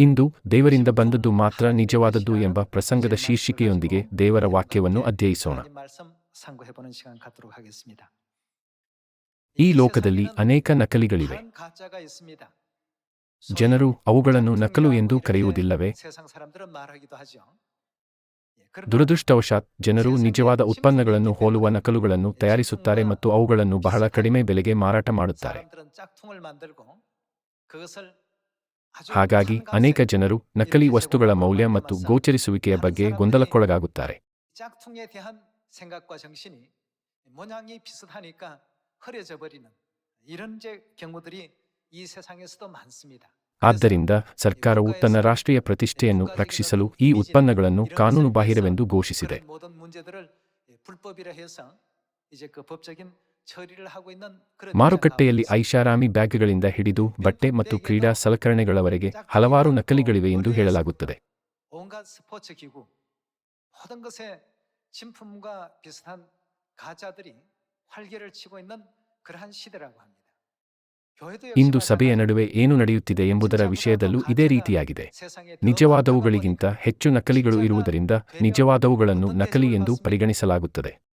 ಇಂದು ದೇವರಿಂದ ಬಂದದ್ದು ಮಾತ್ರ ನಿಜವಾದದ್ದು ಎಂಬ ಪ್ರಸಂಗದ ಶೀರ್ಷಿಕೆಯೊಂದಿಗೆ ದೇವರ ವಾಕ್ಯವನ್ನು ಅಧ್ಯಯಿಸೋಣ. ಈ ಲೋಕದಲ್ಲಿ ಅನೇಕ ನಕಲಿಗಳಿವೆ. ಜನರು ಅವುಗಳನ್ನು ನಕಲು ಎಂದು ಕರೆಯುವುದಿಲ್ಲವೇ? ದುರದೃಷ್ಟವಶಾತ್ ಜನರು ನಿಜವಾದ ಉತ್ಪನ್ನಗಳನ್ನು ಹೋಲುವ ನಕಲುಗಳನ್ನು ತಯಾರಿಸುತ್ತಾರೆ ಮತ್ತು ಅವುಗಳನ್ನು ಬಹಳ ಕಡಿಮೆ ಬೆಲೆಗೆ ಮಾರಾಟ ಮಾಡುತ್ತಾರೆ. ಹಾಗಾಗಿ ಅನೇಕ ಜನರು ನಕಲಿ ವಸ್ತುಗಳ ಮೌಲ್ಯ ಮತ್ತು ಗೋಚರಿಸುವಿಕೆಯ ಬಗ್ಗೆ ಗೊಂದಲಕ್ಕೊಳಗಾಗುತ್ತಾರೆ. ಆದ್ದರಿಂದ ಸರ್ಕಾರವು ತನ್ನ ರಾಷ್ಟ್ರೀಯ ಪ್ರತಿಷ್ಠೆಯನ್ನು ರಕ್ಷಿಸಲು ಈ ಉತ್ಪನ್ನಗಳನ್ನು ಕಾನೂನುಬಾಹಿರವೆಂದು ಘೋಷಿಸಿದೆ. ಮಾರುಕಟ್ಟೆಯಲ್ಲಿ ಐಷಾರಾಮಿ ಬ್ಯಾಗ್ಗಳಿಂದ ಹಿಡಿದು ಬಟ್ಟೆ ಮತ್ತು ಕ್ರೀಡಾ ಸಲಕರಣೆಗಳವರೆಗೆ ಹಲವಾರು ನಕಲಿಗಳಿವೆ ಎಂದು ಹೇಳಲಾಗುತ್ತದೆ. ಇಂದು ಸಭೆಯ ನಡುವೆ ಏನು ನಡೆಯುತ್ತಿದೆ ಎಂಬುದರ ವಿಷಯದಲ್ಲೂ ಇದೇ ರೀತಿಯಾಗಿದೆ. ನಿಜವಾದವುಗಳಿಗಿಂತ ಹೆಚ್ಚು ನಕಲಿಗಳು ಇರುವುದರಿಂದ ನಿಜವಾದವುಗಳನ್ನು ನಕಲಿ ಎಂದು ಪರಿಗಣಿಸಲಾಗುತ್ತದೆ.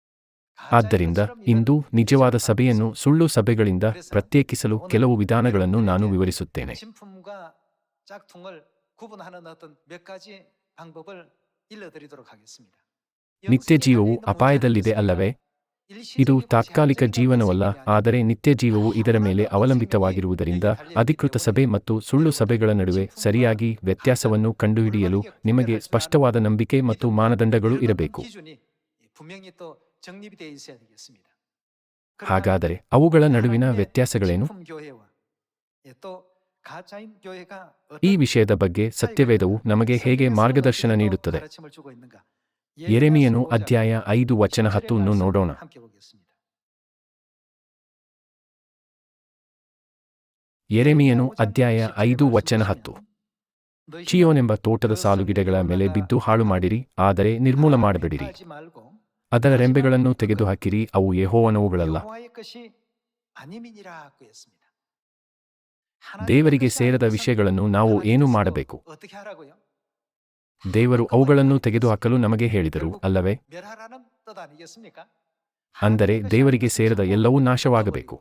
ಆದ್ದರಿಂದ ಇಂದು ನಿಜವಾದ ಸಭೆಯನ್ನು ಸುಳ್ಳು ಸಭೆಗಳಿಂದ ಪ್ರತ್ಯೇಕಿಸಲು ಕೆಲವು ವಿಧಾನಗಳನ್ನು ನಾನು ವಿವರಿಸುತ್ತೇನೆ. ನಿತ್ಯ ಜೀವವು ಅಪಾಯದಲ್ಲಿದೆ ಅಲ್ಲವೇ? ಇದು ತಾತ್ಕಾಲಿಕ ಜೀವನವಲ್ಲ, ಆದರೆ ನಿತ್ಯ ಜೀವವು ಇದರ ಮೇಲೆ ಅವಲಂಬಿತವಾಗಿರುವುದರಿಂದ ಅಧಿಕೃತ ಸಭೆ ಮತ್ತು ಸುಳ್ಳು ಸಭೆಗಳ ನಡುವೆ ಸರಿಯಾಗಿ ವ್ಯತ್ಯಾಸವನ್ನು ಕಂಡುಹಿಡಿಯಲು ನಿಮಗೆ ಸ್ಪಷ್ಟವಾದ ನಂಬಿಕೆ ಮತ್ತು ಮಾನದಂಡಗಳು ಇರಬೇಕು. ಹಾಗಾದರೆ ಅವುಗಳ ನಡುವಿನ ವ್ಯತ್ಯಾಸಗಳೇನು? ಈ ವಿಷಯದ ಬಗ್ಗೆ ಸತ್ಯವೇದವು ನಮಗೆ ಹೇಗೆ ಮಾರ್ಗದರ್ಶನ ನೀಡುತ್ತದೆ? ಎರೆಮಿಯನು ಅಧ್ಯಾಯ ಐದು ವಚನ ಹತ್ತನ್ನು ನೋಡೋಣ. ಎರೆಮಿಯನು ಅಧ್ಯಾಯ ಐದು ವಚನ ಹತ್ತು. ಚಿಯೋನೆಂಬ ತೋಟದ ಸಾಲುಗಿಡಗಳ ಮೇಲೆ ಬಿದ್ದು ಹಾಳು ಮಾಡಿರಿ ಆದರೆ ನಿರ್ಮೂಲ ಮಾಡಬೇಡಿರಿ. ಅದರ ರೆಂಬೆಗಳನ್ನು ತೆಗೆದುಹಾಕಿರಿ, ಅವು ಯೆಹೋವನವುಗಳಲ್ಲ ದೇವರಿಗೆ ಸೇರದ ವಿಷಯಗಳನ್ನು ನಾವು ಏನು ಮಾಡಬೇಕು? ದೇವರು ಅವುಗಳನ್ನು ತೆಗೆದುಹಾಕಲು ನಮಗೆ ಹೇಳಿದರು, ಅಲ್ಲವೇ? ಅಂದರೆ ದೇವರಿಗೆ ಸೇರದ ಎಲ್ಲವೂ ನಾಶವಾಗಬೇಕು.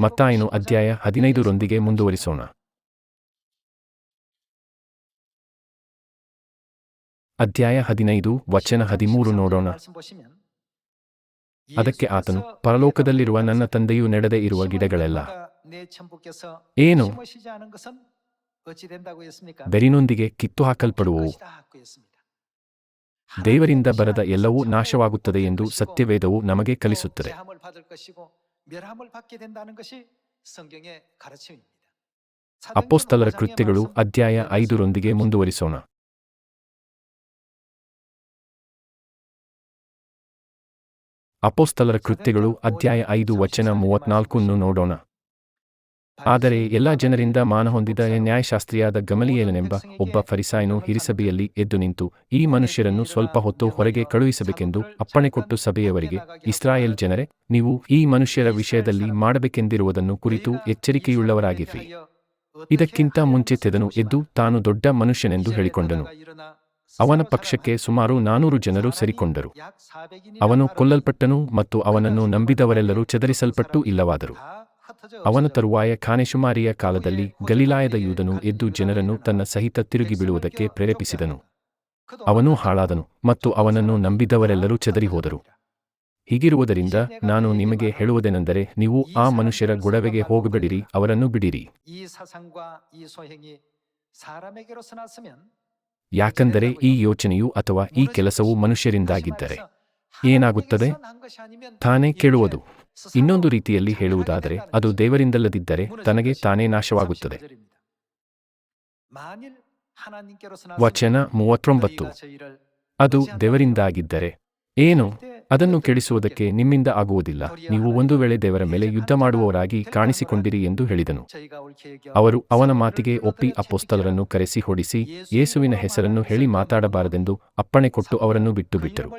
ಮತ್ತಾಯನು ಅಧ್ಯಾಯ ಹದಿನೈದರೊಂದಿಗೆ ಮುಂದುವರಿಸೋಣ. ಅಧ್ಯಾಯ ಹದಿನೈದು, ವಚನ ಹದಿಮೂರು ನೋಡೋಣ. ಅದಕ್ಕೆ ಆತನು, ಪರಲೋಕದಲ್ಲಿರುವ ನನ್ನ ತಂದೆಯು ನಡೆದೇ ಇರುವ ಗಿಡಗಳೆಲ್ಲ. ಏನು? ಬೆರಿನೊಂದಿಗೆ ಕಿತ್ತು ಹಾಕಲ್ಪಡುವವು ದೇವರಿಂದ ಬರದ ಎಲ್ಲವೂ ನಾಶವಾಗುತ್ತದೆ ಎಂದು ಸತ್ಯವೇದವು ನಮಗೆ ಕಲಿಸುತ್ತದೆ. ಅಪ್ಪೋಸ್ತಲರ ಕೃತ್ಯಗಳು ಅಧ್ಯಾಯ ಐದರೊಂದಿಗೆ ಮುಂದುವರಿಸೋಣ. ಅಪೋಸ್ತಲರ ಕೃತ್ಯಗಳು ಅಧ್ಯಾಯ ಐದು ವಚನ ಮೂವತ್ನಾಲ್ಕನ್ನು ನೋಡೋಣ. ಆದರೆ ಎಲ್ಲ ಜನರಿಂದ ಮಾನ ಹೊಂದಿದ ನ್ಯಾಯಶಾಸ್ತ್ರಿಯಾದ ಗಮಲಿಯೇಲನೆಂಬ ಒಬ್ಬ ಫರಿಸಾಯನು ಹಿರಿಸಭೆಯಲ್ಲಿ ಎದ್ದು ನಿಂತು ಈ ಮನುಷ್ಯರನ್ನು ಸ್ವಲ್ಪ ಹೊತ್ತು ಹೊರಗೆ ಕಳುಹಿಸಬೇಕೆಂದು ಅಪ್ಪಣೆ ಕೊಟ್ಟು ಸಭೆಯವರಿಗೆ, ಇಸ್ರಾಯೇಲ್ ಜನರೇ, ನೀವು ಈ ಮನುಷ್ಯರ ವಿಷಯದಲ್ಲಿ ಮಾಡಬೇಕೆಂದಿರುವುದನ್ನು ಕುರಿತು ಎಚ್ಚರಿಕೆಯುಳ್ಳವರಾಗಿರಿ. ಇದಕ್ಕಿಂತ ಮುಂಚೆ ತೆದನು ಎದ್ದು ತಾನು ದೊಡ್ಡ ಮನುಷ್ಯನೆಂದು ಹೇಳಿಕೊಂಡನು. ಅವನ ಪಕ್ಷಕ್ಕೆ ಸುಮಾರು ನಾನೂರು ಜನರು ಸೇರಿಕೊಂಡರು. ಅವನು ಕೊಲ್ಲಲ್ಪಟ್ಟನು ಮತ್ತು ಅವನನ್ನು ನಂಬಿದವರೆಲ್ಲರೂ ಚದರಿಸಲ್ಪಟ್ಟು ಇಲ್ಲವಾದರು. ಅವನ ತರುವಾಯ ಖಾನೆಶುಮಾರಿಯ ಕಾಲದಲ್ಲಿ ಗಲಿಲಾಯದ ಯೂದನು ಎದ್ದು ಜನರನ್ನು ತನ್ನ ಸಹಿತ ತಿರುಗಿ ಬೀಳುವುದಕ್ಕೆ ಪ್ರೇರೇಪಿಸಿದನು. ಅವನೂ ಹಾಳಾದನು ಮತ್ತು ಅವನನ್ನು ನಂಬಿದವರೆಲ್ಲರೂ ಚದರಿ ಹೋದರು. ಹೀಗಿರುವುದರಿಂದ ನಾನು ನಿಮಗೆ ಹೇಳುವುದೇನೆಂದರೆ ನೀವು ಆ ಮನುಷ್ಯರ ಗೊಡವೆಗೆ ಹೋಗಬೇಡಿರಿ, ಅವರನ್ನು ಬಿಡಿರಿ. ಯಾಕಂದರೆ ಈ ಯೋಚನೆಯು ಅಥವಾ ಈ ಕೆಲಸವು ಮನುಷ್ಯರಿಂದಾಗಿದ್ದರೆ. ಏನಾಗುತ್ತದೆ? ತಾನೇ ಕೇಳುವುದು. ಇನ್ನೊಂದು ರೀತಿಯಲ್ಲಿ ಹೇಳುವುದಾದರೆ, ಅದು ದೇವರಿಂದಲ್ಲದಿದ್ದರೆ ತನಗೆ ತಾನೇ ನಾಶವಾಗುತ್ತದೆ. ವಚನ ಮೂವತ್ತೊಂಬತ್ತು. ಅದು ದೇವರಿಂದಾಗಿದ್ದರೆ. ಏನು? ಅದನ್ನು ಕೆಡಿಸುವುದಕ್ಕೆ ನಿಮ್ಮಿಂದ ಆಗುವುದಿಲ್ಲ. ನೀವು ಒಂದು ವೇಳೆ ದೇವರ ಮೇಲೆ ಯುದ್ಧ ಮಾಡುವವರಾಗಿ ಕಾಣಿಸಿಕೊಂಡಿರಿ ಎಂದು ಹೇಳಿದನು. ಅವರು ಅವನ ಮಾತಿಗೆ ಒಪ್ಪಿ ಅಪೋಸ್ತಲರನ್ನು ಕರೆಸಿ ಹೊಡಿಸಿ, ಯೇಸುವಿನ ಹೆಸರನ್ನು ಹೇಳಿ ಮಾತಾಡಬಾರದೆಂದು ಅಪ್ಪಣೆ ಕೊಟ್ಟು ಅವರನ್ನು ಬಿಟ್ಟು ಬಿಟ್ಟರು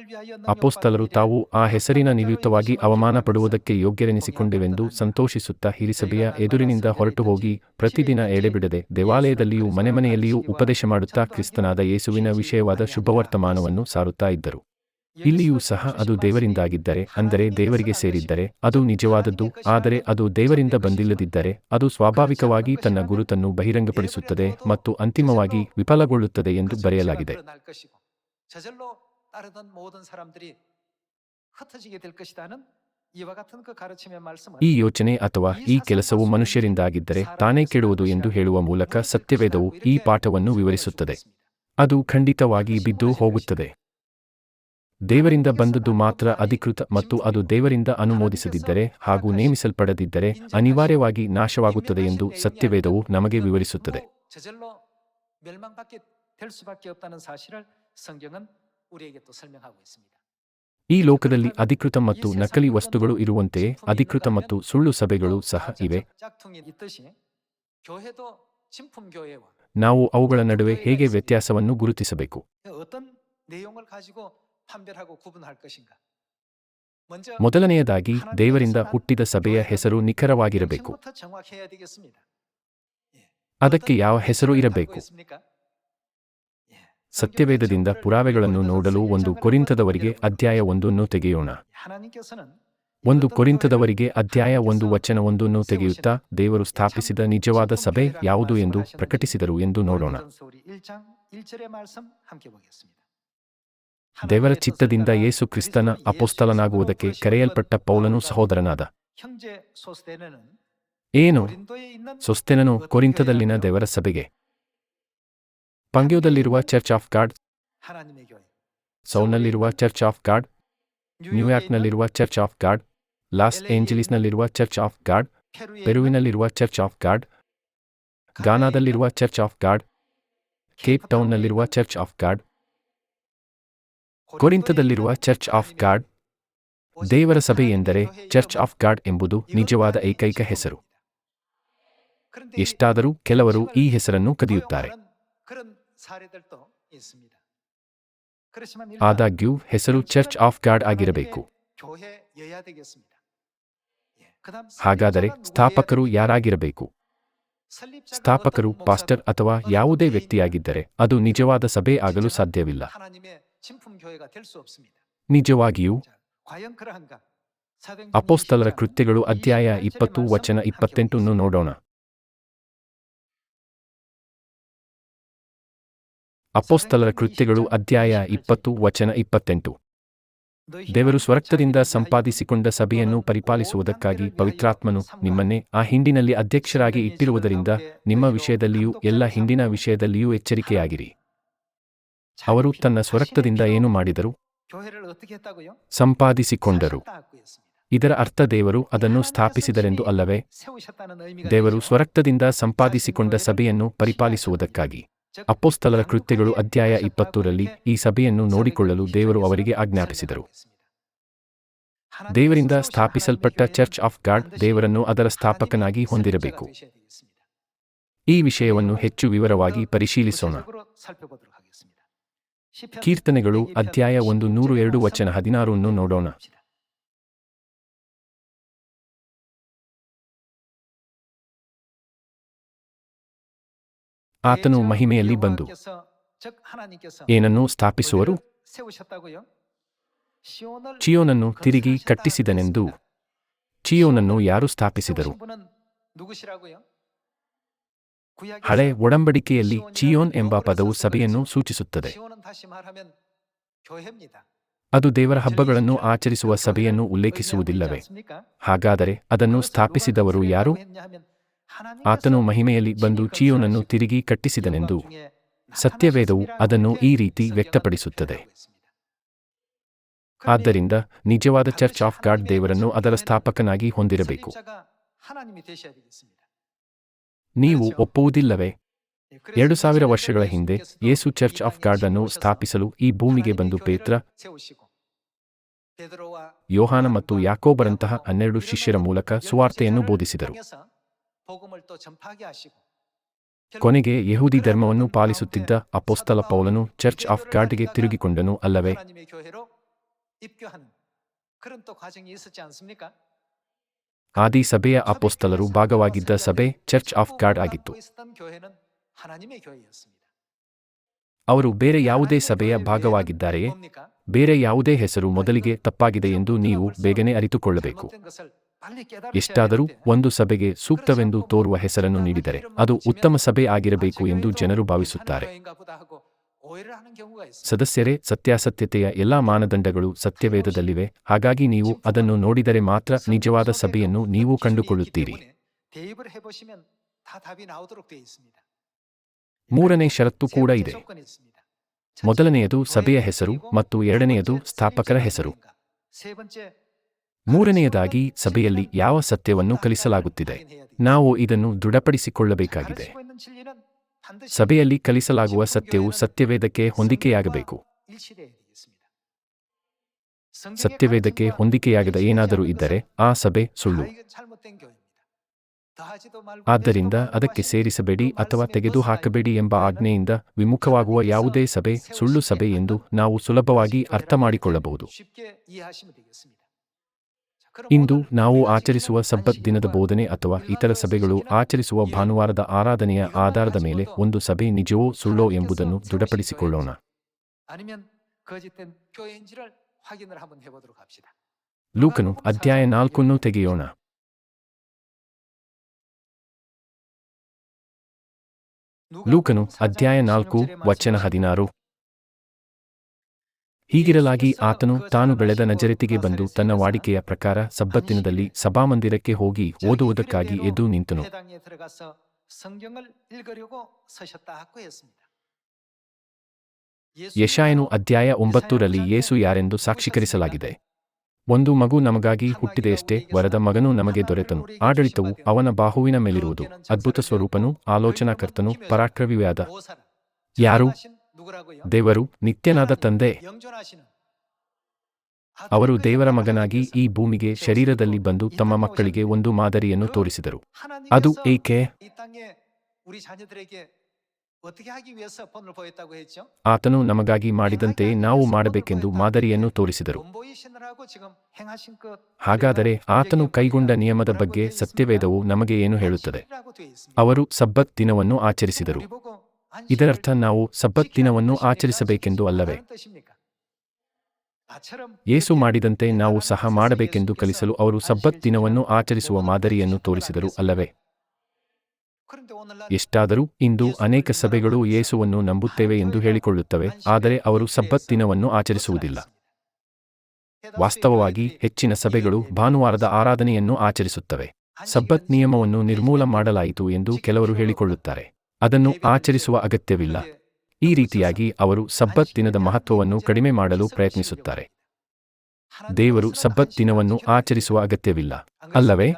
ಅಪೋಸ್ತಲರು ತಾವು ಆ ಹೆಸರಿನ ನಿಮಿತ್ತವಾಗಿ ಅವಮಾನ ಪಡುವುದಕ್ಕೆ ಯೋಗ್ಯರೆನಿಸಿಕೊಂಡೆವೆಂದು ಸಂತೋಷಿಸುತ್ತಾ ಹಿರಿಸಭೆಯ ಎದುರಿನಿಂದ ಹೊರಟು ಹೋಗಿ ಪ್ರತಿದಿನ ಎಡೆಬಿಡದೆ ದೇವಾಲಯದಲ್ಲಿಯೂ ಮನೆಮನೆಯಲ್ಲಿಯೂ ಉಪದೇಶ ಮಾಡುತ್ತಾ ಕ್ರಿಸ್ತನಾದ ಯೇಸುವಿನ ವಿಷಯವಾದ ಶುಭವರ್ತಮಾನವನ್ನು ಸಾರುತ್ತಾ ಇದ್ದರು. ಇಲ್ಲಿಯೂ ಸಹ ಅದು ದೇವರಿಂದಾಗಿದ್ದರೆ, ಅಂದರೆ ದೇವರಿಗೆ ಸೇರಿದ್ದರೆ ಅದು ನಿಜವಾದದ್ದು, ಆದರೆ ಅದು ದೇವರಿಂದ ಬಂದಿಲ್ಲದಿದ್ದರೆ ಅದು ಸ್ವಾಭಾವಿಕವಾಗಿ ತನ್ನ ಗುರುತನ್ನು ಬಹಿರಂಗಪಡಿಸುತ್ತದೆ ಮತ್ತು ಅಂತಿಮವಾಗಿ ವಿಫಲಗೊಳ್ಳುತ್ತದೆ ಎಂದು ಬರೆಯಲಾಗಿದೆ. ಈ ಯೋಚನೆ ಅಥವಾ ಈ ಕೆಲಸವು ಮನುಷ್ಯರಿಂದಾಗಿದ್ದರೆ ತಾನೇ ಕೆಡುವುದು ಎಂದು ಹೇಳುವ ಮೂಲಕ ಸತ್ಯವೇದವು ಈ ಪಾಠವನ್ನು ವಿವರಿಸುತ್ತದೆ. ಅದು ಖಂಡಿತವಾಗಿ ಬಿದ್ದು ಹೋಗುತ್ತದೆ. ದೇವರಿಂದ ಬಂದದ್ದು ಮಾತ್ರ ಅಧಿಕೃತ ಮತ್ತು ಅದು ದೇವರಿಂದ ಅನುಮೋದಿಸದಿದ್ದರೆ ಹಾಗೂ ನೇಮಿಸಲ್ಪಡದಿದ್ದರೆ ಅನಿವಾರ್ಯವಾಗಿ ನಾಶವಾಗುತ್ತದೆ ಎಂದು ಸತ್ಯವೇದವು ನಮಗೆ ವಿವರಿಸುತ್ತದೆ. ಈ ಲೋಕದಲ್ಲಿ ಅಧಿಕೃತ ಮತ್ತು ನಕಲಿ ವಸ್ತುಗಳು ಇರುವಂತೆಯೇ ಅಧಿಕೃತ ಮತ್ತು ಸುಳ್ಳು ಸಭೆಗಳು ಸಹ ಇವೆ. ನಾವು ಅವುಗಳ ನಡುವೆ ಹೇಗೆ ವ್ಯತ್ಯಾಸವನ್ನು ಗುರುತಿಸಬೇಕು? ಮೊದಲನೆಯದಾಗಿ ದೇವರಿಂದ ಹುಟ್ಟಿದ ಸಭೆಯ ಹೆಸರು ನಿಖರವಾಗಿರಬೇಕು ಅದಕ್ಕೆ ಯಾವ ಹೆಸರು ಇರಬೇಕು ಸತ್ಯವೇದದಿಂದ ಪುರಾವೆಗಳನ್ನು ನೋಡಲು ಒಂದು ಕೊರಿಂತದವರಿಗೆ ಅಧ್ಯಾಯ ಒಂದನ್ನು ತೆಗೆಯೋಣ ಒಂದು ಕೊರಿಂತದವರಿಗೆ ಅಧ್ಯಾಯ ಒಂದು ವಚನ ಒಂದನ್ನು ತೆಗೆಯುತ್ತಾ ದೇವರು ಸ್ಥಾಪಿಸಿದ ನಿಜವಾದ ಸಭೆ ಯಾವುದು ಎಂದು ಪ್ರಕಟಿಸಿದರು ಎಂದು ನೋಡೋಣ ದೇವರ ಚಿತ್ತದಿಂದ ಯೇಸು ಕ್ರಿಸ್ತನ ಅಪೋಸ್ತಲನಾಗುವುದಕ್ಕೆ ಕರೆಯಲ್ಪಟ್ಟ ಪೌಲನು ಸಹೋದರನಾದ ಏನು? ಸೊಸ್ತೆನನು ಕೊರಿಂತದಲ್ಲಿನ ದೇವರ ಸಭೆಗೆ ಪಂಗ್ಯೋದಲ್ಲಿರುವ ಚರ್ಚ್ ಆಫ್ ಗಾಡ್ ಸೌನಲ್ಲಿರುವ ಚರ್ಚ್ ಆಫ್ ಗಾಡ್, ನ್ಯೂಯಾರ್ಕ್ನಲ್ಲಿರುವ ಚರ್ಚ್ ಆಫ್ ಗಾಡ್, ಲಾಸ್ ಏಂಜಲೀಸ್ನಲ್ಲಿರುವ ಚರ್ಚ್ ಆಫ್ ಗಾಡ್, ಪೆರುವಿನಲ್ಲಿರುವ ಚರ್ಚ್ ಆಫ್ ಗಾಡ್, ಗಾನಾದಲ್ಲಿರುವ ಚರ್ಚ್ ಆಫ್ ಗಾಡ್, ಕೇಪ್ ಟೌನ್ನಲ್ಲಿರುವ ಚರ್ಚ್ ಆಫ್ ಗಾಡ್ ಕೊರಿಂತದಲ್ಲಿರುವ ಚರ್ಚ್ ಆಫ್ ಗಾಡ್, ದೇವರ ಸಭೆ ಎಂದರೆ ಚರ್ಚ್ ಆಫ್ ಗಾಡ್ ಎಂಬುದು ನಿಜವಾದ ಏಕೈಕ ಹೆಸರು. ಎಷ್ಟಾದರೂ ಕೆಲವರು ಈ ಹೆಸರನ್ನು ಕದಿಯುತ್ತಾರೆ. ಆದಾಗ್ಯೂ, ಹೆಸರು ಚರ್ಚ್ ಆಫ್ ಗಾಡ್ ಆಗಿರಬೇಕು. ಹಾಗಾದರೆ ಸ್ಥಾಪಕರು ಯಾರಾಗಿರಬೇಕು? ಸ್ಥಾಪಕರು ಪಾಸ್ಟರ್ ಅಥವಾ ಯಾವುದೇ ವ್ಯಕ್ತಿಯಾಗಿದ್ದರೆ ಅದು ನಿಜವಾದ ಸಭೆ ಆಗಲು ಸಾಧ್ಯವಿಲ್ಲ. ನಿಜವಾಗಿಯೂ ಅಪೋಸ್ತಲರ ಕೃತ್ಯಗಳು ಅಧ್ಯಾಯ ಇಪ್ಪತ್ತು ವಚನ ಇಪ್ಪತ್ತೆಂಟನ್ನು ನೋಡೋಣ. ಅಪೋಸ್ತಲರ ಕೃತ್ಯಗಳು ಅಧ್ಯಾಯ ಇಪ್ಪತ್ತು ವಚನ ಇಪ್ಪತ್ತೆಂಟು. ದೇವರು ಸ್ವರಕ್ತದಿಂದ ಸಂಪಾದಿಸಿಕೊಂಡ ಸಭೆಯನ್ನು ಪರಿಪಾಲಿಸುವುದಕ್ಕಾಗಿ ಪವಿತ್ರಾತ್ಮನು ನಿಮ್ಮನ್ನೇ ಆ ಹಿಂಡಿನಲ್ಲಿ ಅಧ್ಯಕ್ಷರಾಗಿ ಇಟ್ಟಿರುವುದರಿಂದ ನಿಮ್ಮ ವಿಷಯದಲ್ಲಿಯೂ ಎಲ್ಲ ಹಿಂಡಿನ ವಿಷಯದಲ್ಲಿಯೂ ಎಚ್ಚರಿಕೆಯಾಗಿರಿ. ಅವರು ತನ್ನ ಸ್ವರಕ್ತದಿಂದ ಏನು ಮಾಡಿದರು? ಸಂಪಾದಿಸಿಕೊಂಡರು. ಇದರ ಅರ್ಥ ದೇವರು ಅದನ್ನು ಸ್ಥಾಪಿಸಿದರೆಂದು ಅಲ್ಲವೇ? ದೇವರು ಸ್ವರಕ್ತದಿಂದ ಸಂಪಾದಿಸಿಕೊಂಡ ಸಭೆಯನ್ನು ಪರಿಪಾಲಿಸುವುದಕ್ಕಾಗಿ. ಅಪ್ಪೋಸ್ತಲರ ಕೃತ್ಯಗಳು ಅಧ್ಯಾಯ ಇಪ್ಪತ್ತೂರಲ್ಲಿ ಈ ಸಭೆಯನ್ನು ನೋಡಿಕೊಳ್ಳಲು ದೇವರು ಅವರಿಗೆ ಆಜ್ಞಾಪಿಸಿದರು. ದೇವರಿಂದ ಸ್ಥಾಪಿಸಲ್ಪಟ್ಟ ಚರ್ಚ್ ಆಫ್ ಗಾಡ್ ದೇವರನ್ನು ಅದರ ಸ್ಥಾಪಕನಾಗಿ ಹೊಂದಿರಬೇಕು. ಈ ವಿಷಯವನ್ನು ಹೆಚ್ಚು ವಿವರವಾಗಿ ಪರಿಶೀಲಿಸೋಣ. ಕೀರ್ತನೆಗಳು ಅಧ್ಯಾಯ ಒಂದು, ನೂರು ಎರಡು ವಚನ, ಹದಿನಾರನ್ನು ನೋಡೋಣ. ಆತನು ಮಹಿಮೆಯಲ್ಲಿ ಬಂದು, ಏನನ್ನು ಸ್ಥಾಪಿಸುವರು? ಚಿಯೋನನ್ನು ತಿರುಗಿ ಕಟ್ಟಿಸಿದನೆಂದು. ಚಿಯೋನನ್ನು ಯಾರು ಸ್ಥಾಪಿಸಿದರು? ಹಳೆ ಒಡಂಬಡಿಕೆಯಲ್ಲಿ ಚಿಯೋನ್ ಎಂಬ ಪದವು ಸಭೆಯನ್ನು ಸೂಚಿಸುತ್ತದೆ. ಅದು ದೇವರ ಹಬ್ಬಗಳನ್ನು ಆಚರಿಸುವ ಸಭೆಯನ್ನು ಉಲ್ಲೇಖಿಸುವುದಿಲ್ಲವೇ? ಹಾಗಾದರೆ ಅದನ್ನು ಸ್ಥಾಪಿಸಿದವರು ಯಾರು? ಆತನು ಮಹಿಮೆಯಲ್ಲಿ ಬಂದು ಚಿಯೋನನ್ನು ತಿರುಗಿ ಕಟ್ಟಿಸಿದನೆಂದು ಸತ್ಯವೇದವು ಅದನ್ನು ಈ ರೀತಿ ವ್ಯಕ್ತಪಡಿಸುತ್ತದೆ. ಆದ್ದರಿಂದ ನಿಜವಾದ ಚರ್ಚ್ ಆಫ್ ಗಾಡ್ ದೇವರನ್ನು ಅದರ ಸ್ಥಾಪಕನಾಗಿ ಹೊಂದಿರಬೇಕು. ನೀವು ಒಪ್ಪುವುದಿಲ್ಲವೇ? ಎರಡು ಸಾವಿರ ವರ್ಷಗಳ ಹಿಂದೆ ಯೇಸು ಚರ್ಚ್ ಆಫ್ ಗಾಡ್ ಅನ್ನು ಸ್ಥಾಪಿಸಲು ಈ ಭೂಮಿಗೆ ಬಂದು ಪೇತ್ರ, ಯೋಹಾನ ಮತ್ತು ಯಾಕೋಬರಂತಹ ಹನ್ನೆರಡು ಶಿಷ್ಯರ ಮೂಲಕ ಸುವಾರ್ತೆಯನ್ನು ಬೋಧಿಸಿದರು. ಕೊನೆಗೆ ಯಹೂದಿ ಧರ್ಮವನ್ನು ಪಾಲಿಸುತ್ತಿದ್ದ ಅಪೋಸ್ತಲ ಪೌಲನು ಚರ್ಚ್ ಆಫ್ ಗಾಡ್ಗೆ ತಿರುಗಿಕೊಂಡನು ಅಲ್ಲವೇ? ಆದಿ ಸಭೆಯ ಅಪೋಸ್ತಲರು ಭಾಗವಾಗಿದ್ದ ಸಭೆ ಚರ್ಚ್ ಆಫ್ ಗಾಡ್ ಆಗಿತ್ತು. ಅವರು ಬೇರೆ ಯಾವುದೇ ಸಭೆಯ ಭಾಗವಾಗಿದ್ದಾರೆಯೇ ಬೇರೆ ಯಾವುದೇ ಹೆಸರು ಮೊದಲಿಗೆ ತಪ್ಪಾಗಿದೆ ಎಂದು ನೀವು ಬೇಗನೆ ಅರಿತುಕೊಳ್ಳಬೇಕು. ಎಷ್ಟಾದರೂ ಒಂದು ಸಭೆಗೆ ಸೂಕ್ತವೆಂದು ತೋರುವ ಹೆಸರನ್ನು ನೀಡಿದರೆ ಅದು ಉತ್ತಮ ಸಭೆ ಆಗಿರಬೇಕು ಎಂದು ಜನರು ಭಾವಿಸುತ್ತಾರೆ. ಸದಸ್ಯರೇ, ಸತ್ಯಾಸತ್ಯತೆಯ ಎಲ್ಲಾ ಮಾನದಂಡಗಳು ಸತ್ಯವೇದದಲ್ಲಿವೆ. ಹಾಗಾಗಿ ನೀವು ಅದನ್ನು ನೋಡಿದರೆ ಮಾತ್ರ ನಿಜವಾದ ಸಭೆಯನ್ನು ನೀವು ಕಂಡುಕೊಳ್ಳುತ್ತೀರಿ. ಮೂರನೇ ಷರತ್ತು ಕೂಡ ಇದೆ. ಮೊದಲನೆಯದು ಸಭೆಯ ಹೆಸರು ಮತ್ತು ಎರಡನೆಯದು ಸ್ಥಾಪಕರ ಹೆಸರು. ಮೂರನೆಯದಾಗಿ ಸಭೆಯಲ್ಲಿ ಯಾವ ಸತ್ಯವನ್ನು ಕಲಿಸಲಾಗುತ್ತಿದೆ. ನಾವು ಇದನ್ನು ದೃಢಪಡಿಸಿಕೊಳ್ಳಬೇಕಾಗಿದೆ. ಸಭೆಯಲ್ಲಿ ಕಲಿಸಲಾಗುವ ಸತ್ಯವು ಸತ್ಯವೇದಕ್ಕೆ ಹೊಂದಿಕೆಯಾಗಬೇಕು. ಸತ್ಯವೇದಕ್ಕೆ ಹೊಂದಿಕೆಯಾಗದ ಏನಾದರೂ ಇದ್ದರೆ ಆ ಸಭೆ ಸುಳ್ಳು. ಆದ್ದರಿಂದ ಅದಕ್ಕೆ ಸೇರಿಸಬೇಡಿ ಅಥವಾ ತೆಗೆದು ಹಾಕಬೇಡಿ ಎಂಬ ಆಜ್ಞೆಯಿಂದ ವಿಮುಖವಾಗುವ ಯಾವುದೇ ಸಭೆ ಸುಳ್ಳು ಸಭೆ ಎಂದು ನಾವು ಸುಲಭವಾಗಿ ಅರ್ಥ ಮಾಡಿಕೊಳ್ಳಬಹುದು ಇಂದು ನಾವು ಆಚರಿಸುವ ಸಬ್ಬತ್ ದಿನದ ಬೋಧನೆ ಅಥವಾ ಇತರ ಸಭೆಗಳು ಆಚರಿಸುವ ಭಾನುವಾರದ ಆರಾಧನೆಯ ಆಧಾರದ ಮೇಲೆ ಒಂದು ಸಭೆ ನಿಜವೋ ಸುಳ್ಳೋ ಎಂಬುದನ್ನು ದೃಢಪಡಿಸಿಕೊಳ್ಳೋಣ. ಲೂಕನು ಅಧ್ಯಾಯ ನಾಲ್ಕನ್ನು ತೆಗೆಯೋಣ. ಲೂಕನು ಅಧ್ಯಾಯ ನಾಲ್ಕು ವಚನ ಹದಿನಾರು. ಹೀಗಿರಲಾಗಿ ಆತನು ತಾನು ಬೆಳೆದ ನಜರೆತಿಗೆ ಬಂದು ತನ್ನ ವಾಡಿಕೆಯ ಪ್ರಕಾರ ಸಬ್ಬತ್ತಿನದಲ್ಲಿ ಸಭಾಮಂದಿರಕ್ಕೆ ಹೋಗಿ ಓದುವುದಕ್ಕಾಗಿ ಎದ್ದು ನಿಂತನು. ಯಶಾಯನು ಅಧ್ಯಾಯ ಒಂಬತ್ತೂರಲ್ಲಿ ಯೇಸು ಯಾರೆಂದು ಸಾಕ್ಷೀಕರಿಸಲಾಗಿದೆ. ಒಂದು ಮಗು ನಮಗಾಗಿ ಹುಟ್ಟಿದೆಯಷ್ಟೇ ವರದ ಮಗನು ನಮಗೆ ದೊರೆತನು. ಆಡಳಿತವು ಅವನ ಬಾಹುವಿನ ಮೇಲಿರುವುದು. ಅದ್ಭುತ ಸ್ವರೂಪನು ಆಲೋಚನಾಕರ್ತನು ಪರಾಕ್ರವಿಯಾದ ಯಾರು? ದೇವರು ನಿತ್ಯನಾದ ತಂದೆ. ಅವರು ದೇವರ ಮಗನಾಗಿ ಈ ಭೂಮಿಗೆ ಶರೀರದಲ್ಲಿ ಬಂದು ತಮ್ಮ ಮಕ್ಕಳಿಗೆ ಒಂದು ಮಾದರಿಯನ್ನು ತೋರಿಸಿದರು. ಅದು ಏಕೆ? ಆತನು ನಮಗಾಗಿ ಮಾಡಿದಂತೆ ನಾವು ಮಾಡಬೇಕೆಂದು ಮಾದರಿಯನ್ನು ತೋರಿಸಿದರು. ಹಾಗಾದರೆ ಆತನು ಕೈಗೊಂಡ ನಿಯಮದ ಬಗ್ಗೆ ಸತ್ಯವೇದವು ನಮಗೆ ಏನು ಹೇಳುತ್ತದೆ. ಅವರು ಸಬ್ಬತ್ ದಿನವನ್ನು ಆಚರಿಸಿದರು. ಇದರರ್ಥ ನಾವು ಸಬ್ಬತ್ ದಿನವನ್ನು ಆಚರಿಸಬೇಕೆಂದು ಅಲ್ಲವೇ? ಯೇಸು ಮಾಡಿದಂತೆ ನಾವು ಸಹ ಮಾಡಬೇಕೆಂದು ಕಲಿಸಲು ಅವರು ಸಬ್ಬತ್ ದಿನವನ್ನು ಆಚರಿಸುವ ಮಾದರಿಯನ್ನು ತೋರಿಸಿದರು ಅಲ್ಲವೇ? ಎಷ್ಟಾದರೂ ಇಂದು ಅನೇಕ ಸಭೆಗಳು ಯೇಸುವನ್ನು ನಂಬುತ್ತೇವೆ ಎಂದು ಹೇಳಿಕೊಳ್ಳುತ್ತವೆ, ಆದರೆ ಅವರು ಸಬ್ಬತ್ ದಿನವನ್ನು ಆಚರಿಸುವುದಿಲ್ಲ. ವಾಸ್ತವವಾಗಿ ಹೆಚ್ಚಿನ ಸಭೆಗಳು ಭಾನುವಾರದ ಆರಾಧನೆಯನ್ನು ಆಚರಿಸುತ್ತವೆ. ಸಬ್ಬತ್ ನಿಯಮವನ್ನು ನಿರ್ಮೂಲ ಮಾಡಲಾಯಿತು ಎಂದು ಕೆಲವರು ಹೇಳಿಕೊಳ್ಳುತ್ತಾರೆ. ಅದನ್ನು ಆಚರಿಸುವ ಅಗತ್ಯವಿಲ್ಲ. ಈ ರೀತಿಯಾಗಿ ಅವರು ಸಬ್ಬತ್ ದಿನದ ಮಹತ್ವವನ್ನು ಕಡಿಮೆ ಮಾಡಲು ಪ್ರಯತ್ನಿಸುತ್ತಾರೆ. ದೇವರು ಸಬ್ಬತ್ ದಿನವನ್ನು ಆಚರಿಸುವ ಅಗತ್ಯವಿಲ್ಲ. ಅಲ್ಲವೇ?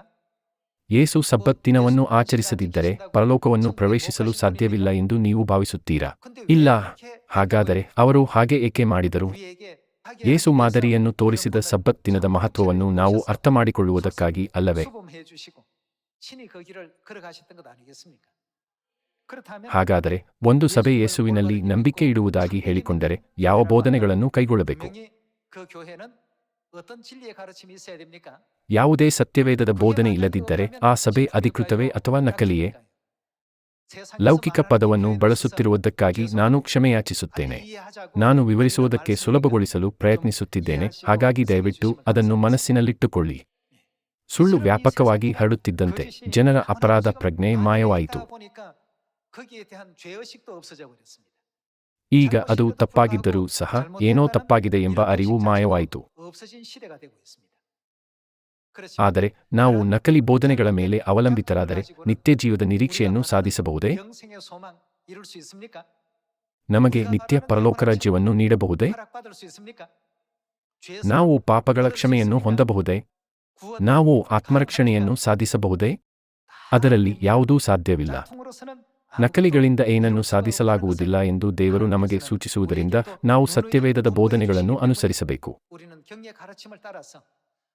ಯೇಸು ಸಬ್ಬತ್ ದಿನವನ್ನು ಆಚರಿಸದಿದ್ದರೆ ಪರಲೋಕವನ್ನು ಪ್ರವೇಶಿಸಲು ಸಾಧ್ಯವಿಲ್ಲ ಎಂದು ನೀವು ಭಾವಿಸುತ್ತೀರಾ? ಇಲ್ಲ. ಹಾಗಾದರೆ ಅವರು ಹಾಗೆ ಏಕೆ ಮಾಡಿದರು? ಯೇಸು ಮಾದರಿಯನ್ನು ತೋರಿಸಿದ ಸಬ್ಬತ್ ದಿನದ ಮಹತ್ವವನ್ನು ನಾವು ಅರ್ಥಮಾಡಿಕೊಳ್ಳುವುದಕ್ಕಾಗಿ ಅಲ್ಲವೇ? ಹಾಗಾದರೆ ಒಂದು ಸಭೆ ಯೇಸುವಿನಲ್ಲಿ ನಂಬಿಕೆ ಇಡುವುದಾಗಿ ಹೇಳಿಕೊಂಡರೆ ಯಾವ ಬೋಧನೆಗಳನ್ನು ಕೈಗೊಳ್ಳಬೇಕು ಯಾವುದೇ ಸತ್ಯವೇದದ ಬೋಧನೆ ಇಲ್ಲದಿದ್ದರೆ ಆ ಸಭೆ ಅಧಿಕೃತವೇ ಅಥವಾ ನಕಲಿಯೇ ಲೌಕಿಕ ಪದವನ್ನು ಬಳಸುತ್ತಿರುವುದಕ್ಕಾಗಿ ನಾನು ಕ್ಷಮೆಯಾಚಿಸುತ್ತೇನೆ ನಾನು ವಿವರಿಸುವುದಕ್ಕೆ ಸುಲಭಗೊಳಿಸಲು ಪ್ರಯತ್ನಿಸುತ್ತಿದ್ದೇನೆ ಹಾಗಾಗಿ ದಯವಿಟ್ಟು ಅದನ್ನು ಮನಸ್ಸಿನಲ್ಲಿಟ್ಟುಕೊಳ್ಳಿ ಸುಳ್ಳು ವ್ಯಾಪಕವಾಗಿ ಹರಡುತ್ತಿದ್ದಂತೆ ಜನರ ಅಪರಾಧ ಪ್ರಜ್ಞೆ ಮಾಯವಾಯಿತು ಈಗ ಅದು ತಪ್ಪಾಗಿದ್ದರೂ ಸಹ ಏನೋ ತಪ್ಪಾಗಿದೆ ಎಂಬ ಅರಿವು ಮಾಯವಾಯಿತು ಆದರೆ ನಾವು ನಕಲಿ ಬೋಧನೆಗಳ ಮೇಲೆ ಅವಲಂಬಿತರಾದರೆ ನಿತ್ಯ ಜೀವದ ನಿರೀಕ್ಷೆಯನ್ನು ಸಾಧಿಸಬಹುದೇ ನಮಗೆ ನಿತ್ಯ ಪರಲೋಕ ರಾಜ್ಯವನ್ನು ನೀಡಬಹುದೇ ನಾವು ಪಾಪಗಳ ಕ್ಷಮೆಯನ್ನು ಹೊಂದಬಹುದೇ ನಾವು ಆತ್ಮರಕ್ಷಣೆಯನ್ನು ಸಾಧಿಸಬಹುದೇ ಅದರಲ್ಲಿ ಯಾವುದೂ ಸಾಧ್ಯವಿಲ್ಲ ನಕಲಿಗಳಿಂದ ಏನನ್ನು ಸಾಧಿಸಲಾಗುವುದಿಲ್ಲ ಎಂದು ದೇವರು ನಮಗೆ ಸೂಚಿಸುವುದರಿಂದ ನಾವು ಸತ್ಯವೇದದ ಬೋಧನೆಗಳನ್ನು ಅನುಸರಿಸಬೇಕು.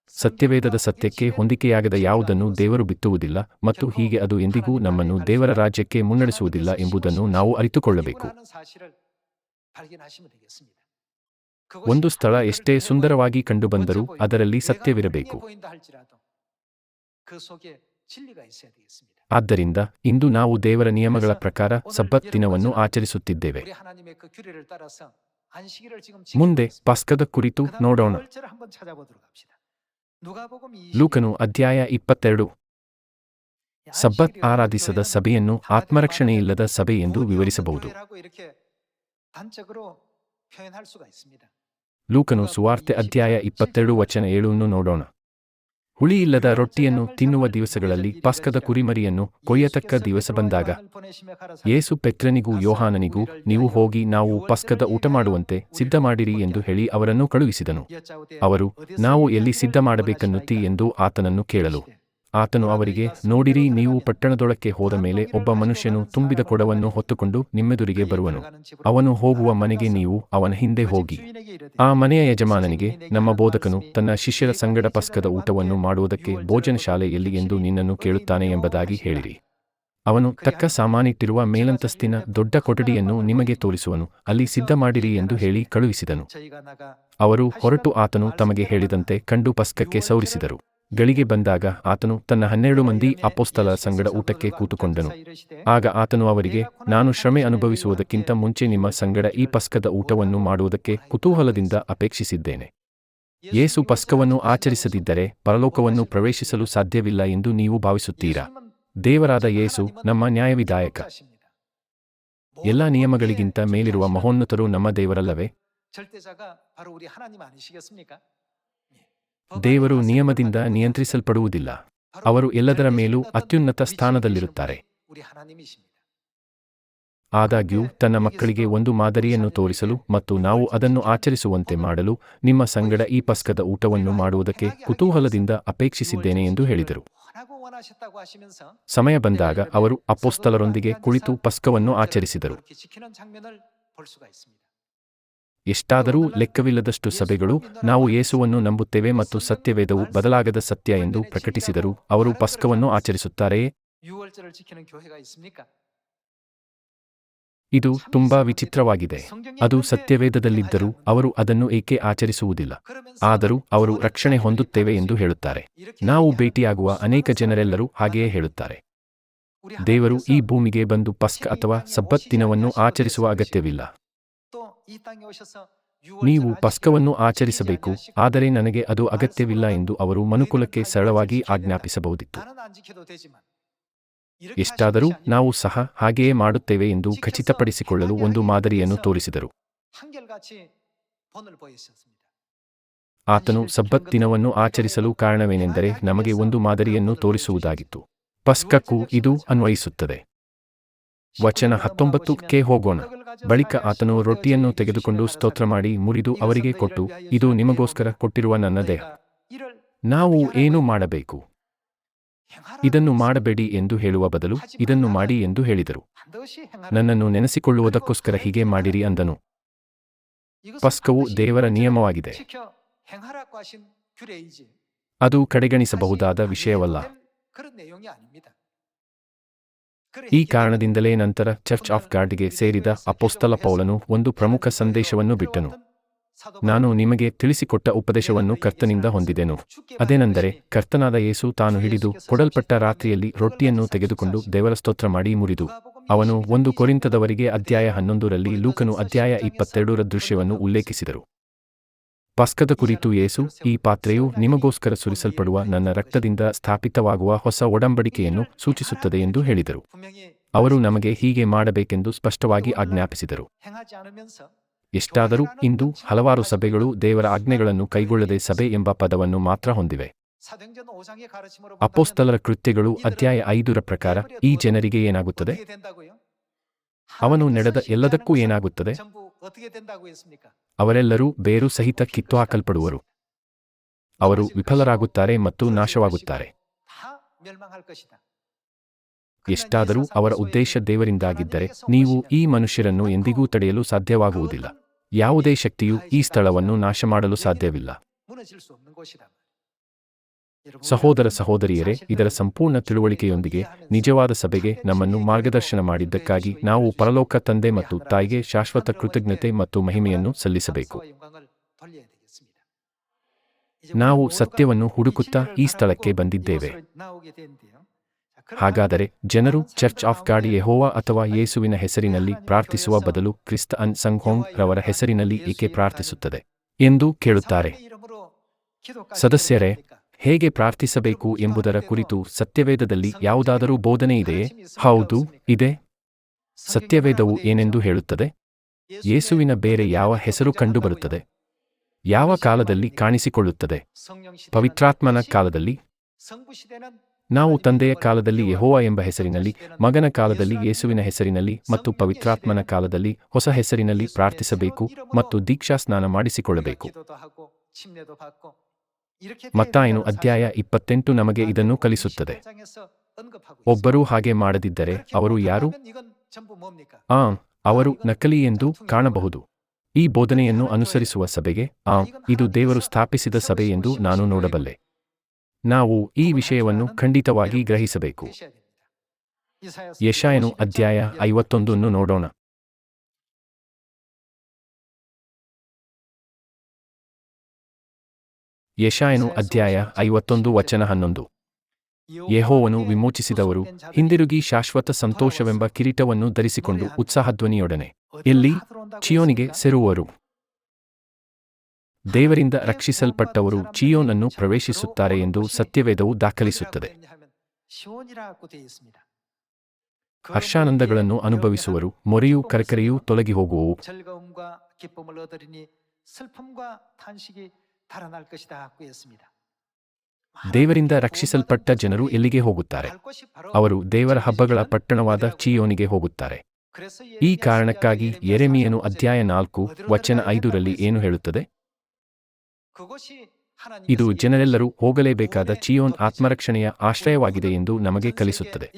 ಸತ್ಯವೇದದ ಸತ್ಯಕ್ಕೆ ಹೊಂದಿಕೆಯಾಗದ ಯಾವುದನ್ನು ದೇವರು ಬಿತ್ತುವುದಿಲ್ಲ ಮತ್ತು ಹೀಗೆ ಅದು ಎಂದಿಗೂ ನಮ್ಮನ್ನು ದೇವರ ರಾಜ್ಯಕ್ಕೆ ಮುನ್ನಡೆಸುವುದಿಲ್ಲ ಎಂಬುದನ್ನು ನಾವು ಅರಿತುಕೊಳ್ಳಬೇಕು. ಒಂದು ಸ್ಥಳ ಎಷ್ಟೇ ಸುಂದರವಾಗಿ ಕಂಡುಬಂದರೂ ಅದರಲ್ಲಿ ಸತ್ಯವಿರಬೇಕು. ಆದ್ದರಿಂದ ಇಂದು ನಾವು ದೇವರ ನಿಯಮಗಳ ಪ್ರಕಾರ ಸಬ್ಬತ್ ದಿನವನ್ನು ಆಚರಿಸುತ್ತಿದ್ದೇವೆ. ಮುಂದೆ ಪಾಸ್ಕದ ಕುರಿತು ನೋಡೋಣ. ಲೂಕನು ಅಧ್ಯಾಯ ಇಪ್ಪತ್ತೆರಡು. ಸಬ್ಬತ್ ಆರಾಧಿಸದ ಸಭೆಯನ್ನು ಆತ್ಮರಕ್ಷಣೆಯಿಲ್ಲದ ಸಭೆ ಎಂದು ವಿವರಿಸಬಹುದು. ಲೂಕನು ಸುವಾರ್ತೆ ಅಧ್ಯಾಯ ಇಪ್ಪತ್ತೆರಡು ವಚನ ಏಳುವನ್ನು ನೋಡೋಣ. ಹುಳಿಯಿಲ್ಲದ ರೊಟ್ಟಿಯನ್ನು ತಿನ್ನುವ ದಿವಸಗಳಲ್ಲಿ ಪಸ್ಕದ ಕುರಿಮರಿಯನ್ನು ಕೊಯ್ಯತಕ್ಕ ದಿವಸ ಬಂದಾಗ, ಯೇಸು ಪೆತ್ರನಿಗೂ ಯೋಹಾನನಿಗೂ, ನೀವು ಹೋಗಿ ನಾವು ಪಸ್ಕದ ಊಟ ಮಾಡುವಂತೆ ಸಿದ್ಧ ಮಾಡಿರಿ ಎಂದು ಹೇಳಿ ಅವರನ್ನು ಕಳುಹಿಸಿದನು. ಅವರು, ನಾವು ಎಲ್ಲಿ ಸಿದ್ಧ ಮಾಡಬೇಕನ್ನುತ್ತಿ ಎಂದು ಆತನನ್ನು ಕೇಳಲು ಆತನು ಅವರಿಗೆ, ನೋಡಿರಿ, ನೀವು ಪಟ್ಟಣದೊಳಕ್ಕೆ ಹೋದ ಮೇಲೆ ಒಬ್ಬ ಮನುಷ್ಯನು ತುಂಬಿದ ಕೊಡವನ್ನು ಹೊತ್ತುಕೊಂಡು ನಿಮ್ಮೆದುರಿಗೆ ಬರುವನು. ಅವನು ಹೋಗುವ ಮನೆಗೆ ನೀವು ಅವನ ಹಿಂದೆ ಹೋಗಿ. ಆ ಮನೆಯ ಯಜಮಾನನಿಗೆ, ನಮ್ಮ ಬೋಧಕನು ತನ್ನ ಶಿಷ್ಯರ ಸಂಗಡ ಪಸ್ಕದ ಊಟವನ್ನು ಮಾಡುವುದಕ್ಕೆ ಭೋಜನ ಶಾಲೆ ಎಲ್ಲಿ ಎಂದು ನಿನ್ನನ್ನು ಕೇಳುತ್ತಾನೆ ಎಂಬುದಾಗಿ ಹೇಳಿರಿ. ಅವನು ತಕ್ಕ ಸಾಮಾನಿಟ್ಟಿರುವ ಮೇಲಂತಸ್ತಿನ ದೊಡ್ಡ ಕೊಠಡಿಯನ್ನು ನಿಮಗೆ ತೋರಿಸುವನು. ಅಲ್ಲಿ ಸಿದ್ಧ ಮಾಡಿರಿ ಎಂದು ಹೇಳಿ ಕಳುಹಿಸಿದನು. ಅವರು ಹೊರಟು ಆತನು ತಮಗೆ ಹೇಳಿದಂತೆ ಕಂಡು ಪಸ್ಕಕ್ಕೆ ಸೌರಿಸಿದರು. ಗಳಿಗೆ ಬಂದಾಗ ಆತನು ತನ್ನ ಹನ್ನೆರಡು ಮಂದಿ ಅಪೋಸ್ತಲ ಸಂಗಡ ಊಟಕ್ಕೆ ಕೂತುಕೊಂಡನು. ಆಗ ಆತನು ಅವರಿಗೆ, ನಾನು ಶ್ರಮೆ ಅನುಭವಿಸುವುದಕ್ಕಿಂತ ಮುಂಚೆ ನಿಮ್ಮ ಸಂಗಡ ಈ ಪಸ್ಕದ ಊಟವನ್ನು ಮಾಡುವುದಕ್ಕೆ ಕುತೂಹಲದಿಂದ ಅಪೇಕ್ಷಿಸಿದ್ದೇನೆ. ಯೇಸು ಪಸ್ಕವನ್ನು ಆಚರಿಸದಿದ್ದರೆ ಪರಲೋಕವನ್ನು ಪ್ರವೇಶಿಸಲು ಸಾಧ್ಯವಿಲ್ಲ ಎಂದು ನೀವು ಭಾವಿಸುತ್ತೀರಾ? ದೇವರಾದ ಯೇಸು ನಮ್ಮ ನ್ಯಾಯವಿದಾಯಕ ಎಲ್ಲ ನಿಯಮಗಳಿಗಿಂತ ಮೇಲಿರುವ ಮಹೋನ್ನತರು ನಮ್ಮ ದೇವರಲ್ಲವೇ? ದೇವರು ನಿಯಮದಿಂದ ನಿಯಂತ್ರಿಸಲ್ಪಡುವುದಿಲ್ಲ. ಅವರು ಎಲ್ಲದರ ಮೇಲೂ ಅತ್ಯುನ್ನತ ಸ್ಥಾನದಲ್ಲಿರುತ್ತಾರೆ. ಆದಾಗ್ಯೂ, ತನ್ನ ಮಕ್ಕಳಿಗೆ ಒಂದು ಮಾದರಿಯನ್ನು ತೋರಿಸಲು ಮತ್ತು ನಾವು ಅದನ್ನು ಆಚರಿಸುವಂತೆ ಮಾಡಲು ನಿಮ್ಮ ಸಂಗಡ ಈ ಪಸ್ಕದ ಊಟವನ್ನು ಮಾಡುವುದಕ್ಕೆ ಕುತೂಹಲದಿಂದ ಅಪೇಕ್ಷಿಸಿದ್ದೇನೆ ಎಂದು ಹೇಳಿದರು. ಸಮಯ ಬಂದಾಗ ಅವರು ಅಪೋಸ್ತಲರೊಂದಿಗೆ ಕುಳಿತು ಪಸ್ಕವನ್ನು ಆಚರಿಸಿದರು. ಎಷ್ಟಾದರೂ ಲೆಕ್ಕವಿಲ್ಲದಷ್ಟು ಸಭೆಗಳು ನಾವು ಯೇಸುವನ್ನು ನಂಬುತ್ತೇವೆ ಮತ್ತು ಸತ್ಯವೇದವು ಬದಲಾಗದ ಸತ್ಯ ಎಂದು ಪ್ರಕಟಿಸಿದರು. ಅವರು ಪಸ್ಕವನ್ನು ಆಚರಿಸುತ್ತಾರೆಯೇ ಇದು ತುಂಬಾ ವಿಚಿತ್ರವಾಗಿದೆ. ಅದು ಸತ್ಯವೇದದಲ್ಲಿದ್ದರೂ ಅವರು ಅದನ್ನು ಏಕೆ ಆಚರಿಸುವುದಿಲ್ಲ? ಆದರೂ ಅವರು ರಕ್ಷಣೆ ಹೊಂದುತ್ತೇವೆ ಎಂದು ಹೇಳುತ್ತಾರೆ. ನಾವು ಭೇಟಿಯಾಗುವ ಅನೇಕ ಜನರೆಲ್ಲರೂ ಹಾಗೆಯೇ ಹೇಳುತ್ತಾರೆ. ದೇವರು ಈ ಭೂಮಿಗೆ ಬಂದು ಪಸ್ಕ್ ಅಥವಾ ಸಬ್ಬತ್ ದಿನವನ್ನು ಆಚರಿಸುವ ಅಗತ್ಯವಿಲ್ಲ. ನೀವು ಪಸ್ಕವನ್ನು ಆಚರಿಸಬೇಕು, ಆದರೆ ನನಗೆ ಅದು ಅಗತ್ಯವಿಲ್ಲ ಎಂದು ಅವರು ಮನುಕುಲಕ್ಕೆ ಸರಳವಾಗಿ ಆಜ್ಞಾಪಿಸಬಹುದಿತ್ತು. ಎಷ್ಟಾದರೂ ನಾವು ಸಹ ಹಾಗೆಯೇ ಮಾಡುತ್ತೇವೆ ಎಂದು ಖಚಿತಪಡಿಸಿಕೊಳ್ಳಲು ಒಂದು ಮಾದರಿಯನ್ನು ತೋರಿಸಿದರು. ಆತನು ಸಬ್ಬತ್ ದಿನವನ್ನು ಆಚರಿಸಲು ಕಾರಣವೇನೆಂದರೆ ನಮಗೆ ಒಂದು ಮಾದರಿಯನ್ನು ತೋರಿಸುವುದಾಗಿತ್ತು. ಪಸ್ಕಕ್ಕೂ ಇದು ಅನ್ವಯಿಸುತ್ತದೆ. ವಚನ ಹತ್ತೊಂಬತ್ತು ಕೆ ಹೋಗೋಣ. ಬಳಿಕ ಆತನು ರೊಟ್ಟಿಯನ್ನು ತೆಗೆದುಕೊಂಡು ಸ್ತೋತ್ರ ಮಾಡಿ ಮುರಿದು ಅವರಿಗೆ ಕೊಟ್ಟು, ಇದು ನಿಮಗೋಸ್ಕರ ಕೊಟ್ಟಿರುವ ನನ್ನ ದೇಹ. ನಾವು ಏನು ಮಾಡಬೇಕು? ಇದನ್ನು ಮಾಡಬೇಡಿ ಎಂದು ಹೇಳುವ ಬದಲು ಇದನ್ನು ಮಾಡಿ ಎಂದು ಹೇಳಿದರು. ನನ್ನನ್ನು ನೆನೆಸಿಕೊಳ್ಳುವುದಕ್ಕೋಸ್ಕರ ಹೀಗೆ ಮಾಡಿರಿ ಅಂದನು. ಪಸ್ಕವು ದೇವರ ನಿಯಮವಾಗಿದೆ. ಅದು ಕಡೆಗಣಿಸಬಹುದಾದ ವಿಷಯವಲ್ಲ. ಈ ಕಾರಣದಿಂದಲೇ ನಂತರ ಚರ್ಚ್ ಆಫ್ ಗಾಡ್ಗೆ ಸೇರಿದ ಅಪೋಸ್ತಲ ಪೌಲನು ಒಂದು ಪ್ರಮುಖ ಸಂದೇಶವನ್ನು ಬಿಟ್ಟನು. ನಾನು ನಿಮಗೆ ತಿಳಿಸಿಕೊಟ್ಟ ಉಪದೇಶವನ್ನು ಕರ್ತನಿಂದ ಹೊಂದಿದೆನು. ಅದೇನೆಂದರೆ ಕರ್ತನಾದ ಯೇಸು ತಾನು ಹಿಡಿದು ಕೊಡಲ್ಪಟ್ಟ ರಾತ್ರಿಯಲ್ಲಿ ರೊಟ್ಟಿಯನ್ನು ತೆಗೆದುಕೊಂಡು ದೇವರ ಸ್ತೋತ್ರ ಮಾಡಿ ಮುರಿದು. ಅವನು ಒಂದು ಕೊರಿಂತದವರಿಗೆ ಅಧ್ಯಾಯ ಹನ್ನೊಂದರಲ್ಲಿ ಲೂಕನು ಅಧ್ಯಾಯ ಇಪ್ಪತ್ತೆರಡರ ದೃಶ್ಯವನ್ನು ಉಲ್ಲೇಖಿಸಿದರು. ಪಸ್ಕದ ಕುರಿತು ಯೇಸು ಈ ಪಾತ್ರೆಯು ನಿಮಗೋಸ್ಕರ ಸುರಿಸಲ್ಪಡುವ ನನ್ನ ರಕ್ತದಿಂದ ಸ್ಥಾಪಿತವಾಗುವ ಹೊಸ ಒಡಂಬಡಿಕೆಯನ್ನು ಸೂಚಿಸುತ್ತದೆ ಎಂದು ಹೇಳಿದರು. ಅವರು ನಮಗೆ ಹೀಗೆ ಮಾಡಬೇಕೆಂದು ಸ್ಪಷ್ಟವಾಗಿ ಆಜ್ಞಾಪಿಸಿದರು. ಎಷ್ಟಾದರೂ ಇಂದು ಹಲವಾರು ಸಭೆಗಳು ದೇವರ ಆಜ್ಞೆಗಳನ್ನು ಕೈಗೊಳ್ಳದೆ ಸಭೆ ಎಂಬ ಪದವನ್ನು ಮಾತ್ರ ಹೊಂದಿವೆ. ಅಪೋಸ್ತಲರ ಕೃತ್ಯಗಳು ಅಧ್ಯಾಯ ಐದರ ಪ್ರಕಾರ ಈ ಜನರಿಗೆ ಏನಾಗುತ್ತದೆ? ಅವನು ನಡೆದ ಎಲ್ಲದಕ್ಕೂ ಏನಾಗುತ್ತದೆ? ಅವರೆಲ್ಲರೂ ಬೇರು ಸಹಿತ ಕಿತ್ತುಹಾಕಲ್ಪಡುವರು ಅವರು ವಿಫಲರಾಗುತ್ತಾರೆ ಮತ್ತು ನಾಶವಾಗುತ್ತಾರೆ. ಎಷ್ಟಾದರೂ ಅವರ ಉದ್ದೇಶ ದೇವರಿಂದಾಗಿದ್ದರೆ ನೀವು ಈ ಮನುಷ್ಯರನ್ನು ಎಂದಿಗೂ ತಡೆಯಲು ಸಾಧ್ಯವಾಗುವುದಿಲ್ಲ. ಯಾವುದೇ ಶಕ್ತಿಯು ಈ ಸ್ಥಳವನ್ನು ನಾಶ ಮಾಡಲು ಸಾಧ್ಯವಿಲ್ಲ. ಸಹೋದರ ಸಹೋದರಿಯರೇ, ಇದರ ಸಂಪೂರ್ಣ ತಿಳುವಳಿಕೆಯೊಂದಿಗೆ ನಿಜವಾದ ಸಭೆಗೆ ನಮ್ಮನ್ನು ಮಾರ್ಗದರ್ಶನ ಮಾಡಿದ್ದಕ್ಕಾಗಿ ನಾವು ಪರಲೋಕ ತಂದೆ ಮತ್ತು ತಾಯಿಗೆ ಶಾಶ್ವತ ಕೃತಜ್ಞತೆ ಮತ್ತು ಮಹಿಮೆಯನ್ನು ಸಲ್ಲಿಸಬೇಕು. ನಾವು ಸತ್ಯವನ್ನು ಹುಡುಕುತ್ತಾ ಈ ಸ್ಥಳಕ್ಕೆ ಬಂದಿದ್ದೇವೆ. ಹಾಗಾದರೆ ಜನರು ಚರ್ಚ್ ಆಫ್ ಗಾಡಿ ಯೆಹೋವಾ ಅಥವಾ ಯೇಸುವಿನ ಹೆಸರಿನಲ್ಲಿ ಪ್ರಾರ್ಥಿಸುವ ಬದಲು ಕ್ರಿಸ್ತ ಅನ್ ಸಂಘೋಂಗ್ ರವರ ಹೆಸರಿನಲ್ಲಿ ಏಕೆ ಪ್ರಾರ್ಥಿಸುತ್ತದೆ? ಎಂದು ಕೇಳುತ್ತಾರೆ. ಸದಸ್ಯರೇ ಹೇಗೆ ಪ್ರಾರ್ಥಿಸಬೇಕು ಎಂಬುದರ ಕುರಿತು ಸತ್ಯವೇದದಲ್ಲಿ ಯಾವುದಾದರೂ ಬೋಧನೆ ಇದೆಯೇ? ಹೌದು, ಇದೆ. ಸತ್ಯವೇದವು ಏನೆಂದು ಹೇಳುತ್ತದೆ? ಯೇಸುವಿನ ಬೇರೆ ಯಾವ ಹೆಸರು ಕಂಡುಬರುತ್ತದೆ? ಯಾವ ಕಾಲದಲ್ಲಿ ಕಾಣಿಸಿಕೊಳ್ಳುತ್ತದೆ? ಪವಿತ್ರಾತ್ಮನ ಕಾಲದಲ್ಲಿ? ನಾವು ತಂದೆಯ ಕಾಲದಲ್ಲಿ ಯಹೋವ ಎಂಬ ಹೆಸರಿನಲ್ಲಿ, ಮಗನ ಕಾಲದಲ್ಲಿ ಯೇಸುವಿನ ಹೆಸರಿನಲ್ಲಿ ಮತ್ತು ಪವಿತ್ರಾತ್ಮನ ಕಾಲದಲ್ಲಿ ಹೊಸ ಹೆಸರಿನಲ್ಲಿ ಪ್ರಾರ್ಥಿಸಬೇಕು ಮತ್ತು ದೀಕ್ಷಾಸ್ನಾನ ಮಾಡಿಸಿಕೊಳ್ಳಬೇಕು. ಮತ್ತಾಯನು ಅಧ್ಯಾಯ ಇಪ್ಪತ್ತೆಂಟು ನಮಗೆ ಇದನ್ನು ಕಲಿಸುತ್ತದೆ. ಒಬ್ಬರು ಹಾಗೆ ಮಾಡದಿದ್ದರೆ ಅವರು ಯಾರು? ಆ ಅವರು ನಕಲಿ ಎಂದು ಕಾಣಬಹುದು. ಈ ಬೋಧನೆಯನ್ನು ಅನುಸರಿಸುವ ಸಭೆಗೆ ಆ ಇದು ದೇವರು ಸ್ಥಾಪಿಸಿದ ಸಭೆ ಎಂದು ನಾನು ನೋಡಬಲ್ಲೆ. ನಾವು ಈ ವಿಷಯವನ್ನು ಖಂಡಿತವಾಗಿ ಗ್ರಹಿಸಬೇಕು. ಯಶಾಯನು ಅಧ್ಯಾಯ ಐವತ್ತೊಂದನ್ನು ನೋಡೋಣ. ಯಶಾಯನು ಅಧ್ಯಾಯ ಐವತ್ತೊಂದು ವಚನ ಹನ್ನೊಂದು. ಯೆಹೋವನು ವಿಮೋಚಿಸಿದವರು, ಹಿಂದಿರುಗಿ ಶಾಶ್ವತ ಸಂತೋಷವೆಂಬ ಕಿರೀಟವನ್ನು ಧರಿಸಿಕೊಂಡು ಉತ್ಸಾಹಧ್ವನಿಯೊಡನೆ ಎಲ್ಲಿ ಚಿಯೋನಿಗೆ ಸೇರುವರು ದೇವರಿಂದ ರಕ್ಷಿಸಲ್ಪಟ್ಟವರು ಚಿಯೋನನ್ನು ಪ್ರವೇಶಿಸುತ್ತಾರೆ ಎಂದು ಸತ್ಯವೇದವು ದಾಖಲಿಸುತ್ತದೆ. ಹರ್ಷಾನಂದಗಳನ್ನು ಅನುಭವಿಸುವರು, ಮೊರೆಯೂ ಕರಕರೆಯೂ ತೊಲಗಿ ಹೋಗುವವು ದೇವರಿಂದ ರಕ್ಷಿಸಲ್ಪಟ್ಟ ಜನರು ಎಲ್ಲಿಗೆ ಹೋಗುತ್ತಾರೆ? ಅವರು ದೇವರ ಹಬ್ಬಗಳ ಪಟ್ಟಣವಾದ ಚಿಯೋನಿಗೆ ಹೋಗುತ್ತಾರೆ. ಈ ಕಾರಣಕ್ಕಾಗಿ ಎರೆಮಿಯನು ಅಧ್ಯಾಯ ನಾಲ್ಕು ವಚನ ಐದರಲ್ಲಿ ಏನು ಹೇಳುತ್ತದೆ? ಇದು ಜನರೆಲ್ಲರೂ ಹೋಗಲೇಬೇಕಾದ ಚಿಯೋನ್ ಆತ್ಮರಕ್ಷಣೆಯ ಆಶ್ರಯವಾಗಿದೆ ಎಂದು ನಮಗೆ ಕಲಿಸುತ್ತದೆ.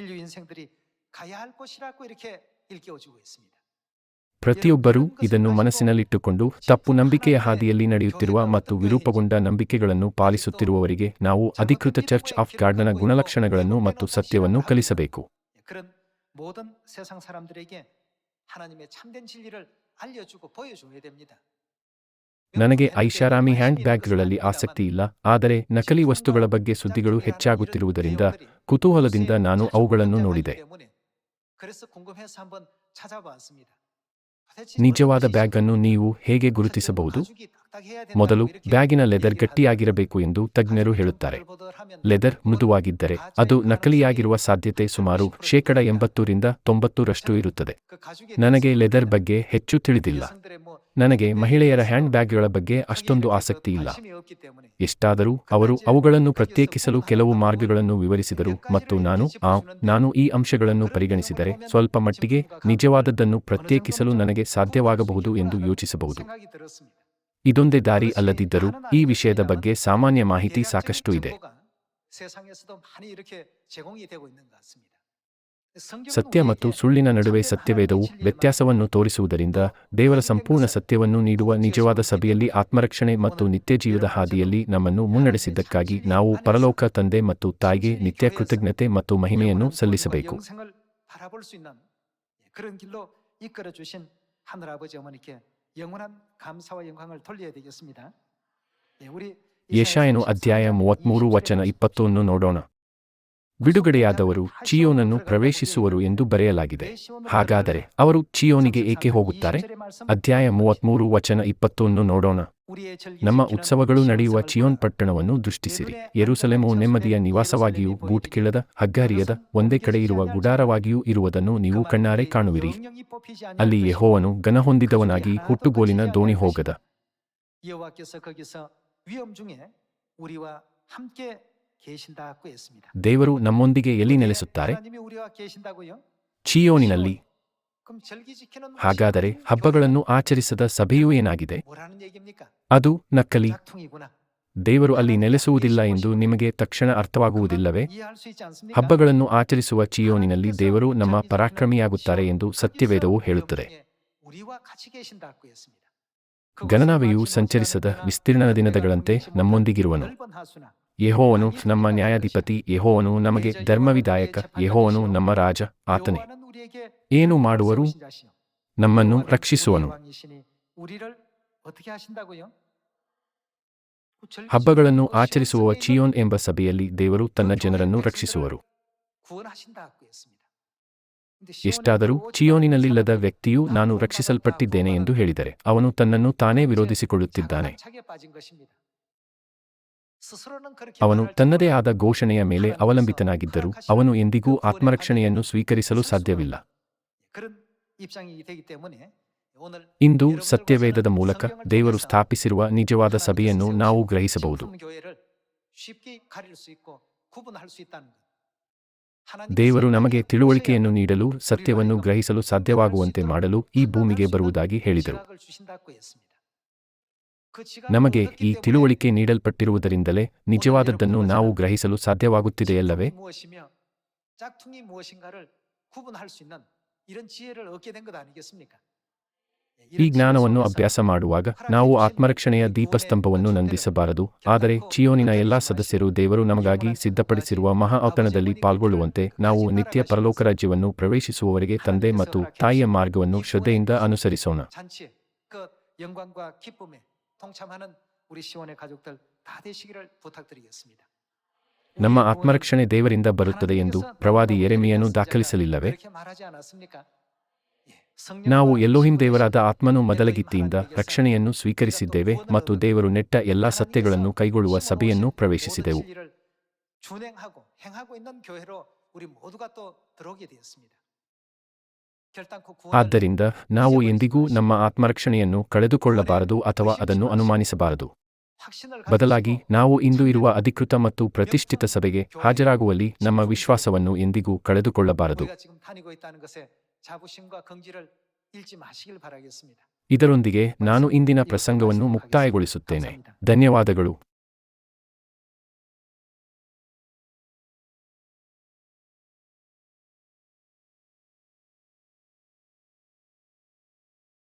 ಪ್ರತಿಯೊಬ್ಬರೂ ಇದನ್ನು ಮನಸ್ಸಿನಲ್ಲಿಟ್ಟುಕೊಂಡು ತಪ್ಪು ನಂಬಿಕೆಯ ಹಾದಿಯಲ್ಲಿ ನಡೆಯುತ್ತಿರುವ ಮತ್ತು ವಿರೂಪಗೊಂಡ ನಂಬಿಕೆಗಳನ್ನು ಪಾಲಿಸುತ್ತಿರುವವರಿಗೆ ನಾವು ಅಧಿಕೃತ ಚರ್ಚ್ ಆಫ್ ಗಾರ್ಡನ ಗುಣಲಕ್ಷಣಗಳನ್ನು ಮತ್ತು ಸತ್ಯವನ್ನು ಕಲಿಸಬೇಕು. ನನಗೆ ಐಷಾರಾಮಿ ಹ್ಯಾಂಡ್ ಬ್ಯಾಗ್ಗಳಲ್ಲಿ ಆಸಕ್ತಿ ಇಲ್ಲ ಆದರೆ ನಕಲಿ ವಸ್ತುಗಳ ಬಗ್ಗೆ ಸುದ್ದಿಗಳು ಹೆಚ್ಚಾಗುತ್ತಿರುವುದರಿಂದ ಕುತೂಹಲದಿಂದ ನಾನು ಅವುಗಳನ್ನು ನೋಡಿದೆ. ನಿಜವಾದ ಬ್ಯಾಗ್ ಅನ್ನು ನೀವು ಹೇಗೆ ಗುರುತಿಸಬಹುದು? ಮೊದಲು ಬ್ಯಾಗಿನ ಲೆದರ್ ಗಟ್ಟಿಯಾಗಿರಬೇಕು ಎಂದು ತಜ್ಞರು ಹೇಳುತ್ತಾರೆ ಲೆದರ್ ಮೃದುವಾಗಿದ್ದರೆ ಅದು ನಕಲಿಯಾಗಿರುವ ಸಾಧ್ಯತೆ ಸುಮಾರು ಶೇಕಡ ಎಂಬತ್ತರಿಂದ ತೊಂಬತ್ತರಷ್ಟು ಇರುತ್ತದೆ ನನಗೆ ಲೆದರ್ ಬಗ್ಗೆ ಹೆಚ್ಚು ತಿಳಿದಿಲ್ಲ ನನಗೆ ಮಹಿಳೆಯರ ಹ್ಯಾಂಡ್ ಬ್ಯಾಗ್ಗಳ ಬಗ್ಗೆ ಅಷ್ಟೊಂದು ಆಸಕ್ತಿ ಇಲ್ಲ ಎಷ್ಟಾದರೂ ಅವರು ಅವುಗಳನ್ನು ಪ್ರತ್ಯೇಕಿಸಲು ಕೆಲವು ಮಾರ್ಗಗಳನ್ನು ವಿವರಿಸಿದರು ಮತ್ತು ನಾನು ಆ ನಾನು ಈ ಅಂಶಗಳನ್ನು ಪರಿಗಣಿಸಿದರೆ ಸ್ವಲ್ಪ ಮಟ್ಟಿಗೆ ನಿಜವಾದದ್ದನ್ನು ಪ್ರತ್ಯೇಕಿಸಲು ನನಗೆ ಸಾಧ್ಯವಾಗಬಹುದು ಎಂದು ಯೋಚಿಸಬಹುದು ಇದೊಂದೇ ದಾರಿ ಅಲ್ಲದಿದ್ದರೂ ಈ ವಿಷಯದ ಬಗ್ಗೆ ಸಾಮಾನ್ಯ ಮಾಹಿತಿ ಸಾಕಷ್ಟು ಇದೆ. ಸತ್ಯ ಮತ್ತು ಸುಳ್ಳಿನ ನಡುವೆ ಸತ್ಯವೇದವು ವ್ಯತ್ಯಾಸವನ್ನು ತೋರಿಸುವುದರಿಂದ ದೇವರ ಸಂಪೂರ್ಣ ಸತ್ಯವನ್ನು ನೀಡುವ ನಿಜವಾದ ಸಭೆಯಲ್ಲಿ ಆತ್ಮರಕ್ಷಣೆ ಮತ್ತು ನಿತ್ಯಜೀವದ ಹಾದಿಯಲ್ಲಿ ನಮ್ಮನ್ನು ಮುನ್ನಡೆಸಿದ್ದಕ್ಕಾಗಿ ನಾವು ಪರಲೋಕ ತಂದೆ ಮತ್ತು ತಾಯಿಗೆ ನಿತ್ಯ ಕೃತಜ್ಞತೆ ಮತ್ತು ಮಹಿಮೆಯನ್ನು ಸಲ್ಲಿಸಬೇಕು. 그런 길로 이끌어 주신 하늘 아버지 어머니께 영원한 감사와 영광을 돌려야 되겠습니다. 예, 우리 ಯಶಾಯನು ಅಧ್ಯಾಯ ಮೂವತ್ಮೂರು ವಚನ ಇಪ್ಪತ್ತೊಂದು ನೋಡೋಣ ಬಿಡುಗಡೆಯಾದವರು ಚಿಯೋನನ್ನು ಪ್ರವೇಶಿಸುವರು ಎಂದು ಬರೆಯಲಾಗಿದೆ. ಹಾಗಾದರೆ ಅವರು ಚಿಯೋನಿಗೆ ಏಕೆ ಹೋಗುತ್ತಾರೆ? ಅಧ್ಯಾಯ ಮೂವತ್ಮೂರು ವಚನ ಇಪ್ಪತ್ತೊಂದು ನೋಡೋಣ. ನಮ್ಮ ಉತ್ಸವಗಳು ನಡೆಯುವ ಚಿಯೋನ್ ಪಟ್ಟಣವನ್ನು ದೃಷ್ಟಿಸಿರಿ. ಯರುಸಲೆಮು ನೆಮ್ಮದಿಯ ನಿವಾಸವಾಗಿಯೂ ಬೂಟ್ ಕೀಳದ, ಹಗ್ಗಾರಿಯದ, ಒಂದೇ ಕಡೆ ಇರುವ ಗುಡಾರವಾಗಿಯೂ ಇರುವುದನ್ನು ನೀವು ಕಣ್ಣಾರೆ ಕಾಣುವಿರಿ. ಅಲ್ಲಿ ಯೆಹೋವನು ಘನಹೊಂದಿದವನಾಗಿ ಹುಟ್ಟುಗೋಲಿನ ದೋಣಿ ಹೋಗದ. ದೇವರು ನಮ್ಮೊಂದಿಗೆ ಎಲ್ಲಿ ನೆಲೆಸುತ್ತಾರೆ? ಚಿಯೋನಿನಲ್ಲಿ. ಹಾಗಾದರೆ ಹಬ್ಬಗಳನ್ನು ಆಚರಿಸದ ಸಭೆಯೂ ಏನಾಗಿದೆ? ಅದು ನಕ್ಕಲಿ ದೇವರು ಅಲ್ಲಿ ನೆಲೆಸುವುದಿಲ್ಲ ಎಂದು ನಿಮಗೆ ತಕ್ಷಣ ಅರ್ಥವಾಗುವುದಿಲ್ಲವೇ? ಹಬ್ಬಗಳನ್ನು ಆಚರಿಸುವ ಚಿಯೋನಿನಲ್ಲಿ ದೇವರು ನಮ್ಮ ಪರಾಕ್ರಮಿಯಾಗುತ್ತಾರೆ ಎಂದು ಸತ್ಯವೇದವು ಹೇಳುತ್ತದೆ. ಗಣನಾವೆಯು ಸಂಚರಿಸದ ವಿಸ್ತೀರ್ಣದ ದಿನದಗಳಂತೆ ನಮ್ಮೊಂದಿಗಿರುವನು. ಯೆಹೋವನು ನಮ್ಮ ನ್ಯಾಯಾಧಿಪತಿ, ಯೆಹೋವನು ನಮಗೆ ಧರ್ಮವಿದಾಯಕ, ಯೆಹೋವನು ನಮ್ಮ ರಾಜ, ಆತನೇ. ಏನು ಮಾಡುವರು? ನಮ್ಮನ್ನು ರಕ್ಷಿಸುವನು. ಹಬ್ಬಗಳನ್ನು ಆಚರಿಸುವ ಚಿಯೋನ್ ಎಂಬ ಸಭೆಯಲ್ಲಿ ದೇವರು ತನ್ನ ಜನರನ್ನು ರಕ್ಷಿಸುವರು. ಎಷ್ಟಾದರೂ ಚಿಯೋನಿನಲ್ಲಿಲ್ಲದ ವ್ಯಕ್ತಿಯು ನಾನು ರಕ್ಷಿಸಲ್ಪಟ್ಟಿದ್ದೇನೆ ಎಂದು ಹೇಳಿದರೆ ಅವನು ತನ್ನನ್ನು ತಾನೇ ವಿರೋಧಿಸಿಕೊಳ್ಳುತ್ತಿದ್ದಾನೆ. ಅವನು ತನ್ನದೇ ಆದ ಘೋಷಣೆಯ ಮೇಲೆ ಅವಲಂಬಿತನಾಗಿದ್ದರೂ ಅವನು ಎಂದಿಗೂ ಆತ್ಮರಕ್ಷಣೆಯನ್ನು ಸ್ವೀಕರಿಸಲು ಸಾಧ್ಯವಿಲ್ಲ. ಇಂದು ಸತ್ಯವೇದದ ಮೂಲಕ ದೇವರು ಸ್ಥಾಪಿಸಿರುವ ನಿಜವಾದ ಸಭೆಯನ್ನು ನಾವು ಗ್ರಹಿಸಬಹುದು. ದೇವರು ನಮಗೆ ತಿಳುವಳಿಕೆಯನ್ನು ನೀಡಲು ಸತ್ಯವನ್ನು ಗ್ರಹಿಸಲು ಸಾಧ್ಯವಾಗುವಂತೆ ಮಾಡಲು ಈ ಭೂಮಿಗೆ ಬರುವುದಾಗಿ ಹೇಳಿದರು. ನಮಗೆ ಈ ತಿಳುವಳಿಕೆ ನೀಡಲ್ಪಟ್ಟಿರುವುದರಿಂದಲೇ ನಿಜವಾದದ್ದನ್ನು ನಾವು ಗ್ರಹಿಸಲು ಸಾಧ್ಯವಾಗುತ್ತಿದೆಯಲ್ಲವೇ? ಈ ಜ್ಞಾನವನ್ನು ಅಭ್ಯಾಸ ಮಾಡುವಾಗ ನಾವು ಆತ್ಮರಕ್ಷಣೆಯ ದೀಪಸ್ತಂಭವನ್ನು ನಂದಿಸಬಾರದು. ಆದರೆ ಚಿಯೋನಿನ ಎಲ್ಲಾ ಸದಸ್ಯರು ದೇವರು ನಮಗಾಗಿ ಸಿದ್ಧಪಡಿಸಿರುವ ಮಹಾ ಔತಣದಲ್ಲಿ ಪಾಲ್ಗೊಳ್ಳುವಂತೆ ನಾವು ನಿತ್ಯ ಪರಲೋಕ ರಾಜ್ಯವನ್ನು ಪ್ರವೇಶಿಸುವವರೆಗೆ ತಂದೆ ಮತ್ತು ತಾಯಿಯ ಮಾರ್ಗವನ್ನು ಶ್ರದ್ಧೆಯಿಂದ ಅನುಸರಿಸೋಣ. 잔치에 그 영광과 기쁨에 동참하는 우리 시원의 가족들 다 되시기를 부탁드리겠습니다. ನಮ್ಮ ಆತ್ಮರಕ್ಷಣೆ ದೇವರಿಂದ ಬರುತ್ತದೆ ಎಂದು ಪ್ರವಾದಿ ಎರೆಮಿಯನು ದಾಖಲಿಸಲಿಲ್ಲವೇ 그렇게 말하지 않았습니까? 예, ನಾವು 성령과 ಎಲ್ಲೋಹಿಂ 시온의 ದೇವರಾದ 시간에 ಆತ್ಮನು 내가 ಮೊದಲಗಿತ್ತಿಯಿಂದ 이 말하는 ರಕ್ಷಣೆಯನ್ನು 것은 ಸ್ವೀಕರಿಸಿದ್ದೇವೆ 우리가 또 ಮತ್ತು 구원을 ದೇವರು ನೆಟ್ಟ ಎಲ್ಲಾ 하나님께서 ಸತ್ಯಗಳನ್ನು ಕೈಗೊಳ್ಳುವ 심어 ಸಭೆಯನ್ನು 놓으신 ಪ್ರವೇಶಿಸಿದೆವು ಆದ್ದರಿಂದ ನಾವು ಎಂದಿಗೂ ನಮ್ಮ ಆತ್ಮರಕ್ಷಣೆಯನ್ನು ಕಳೆದುಕೊಳ್ಳಬಾರದು ಅಥವಾ ಅದನ್ನು ಅನುಮಾನಿಸಬಾರದು. ಬದಲಾಗಿ ನಾವು ಇಂದು ಇರುವ ಅಧಿಕೃತ ಮತ್ತು ಪ್ರತಿಷ್ಠಿತ ಸಭೆಗೆ ಹಾಜರಾಗುವಲ್ಲಿ ನಮ್ಮ ವಿಶ್ವಾಸವನ್ನು ಎಂದಿಗೂ ಕಳೆದುಕೊಳ್ಳಬಾರದು. ಇದರೊಂದಿಗೆ ನಾನು ಇಂದಿನ ಪ್ರಸಂಗವನ್ನು ಮುಕ್ತಾಯಗೊಳಿಸುತ್ತೇನೆ. ಧನ್ಯವಾದಗಳು.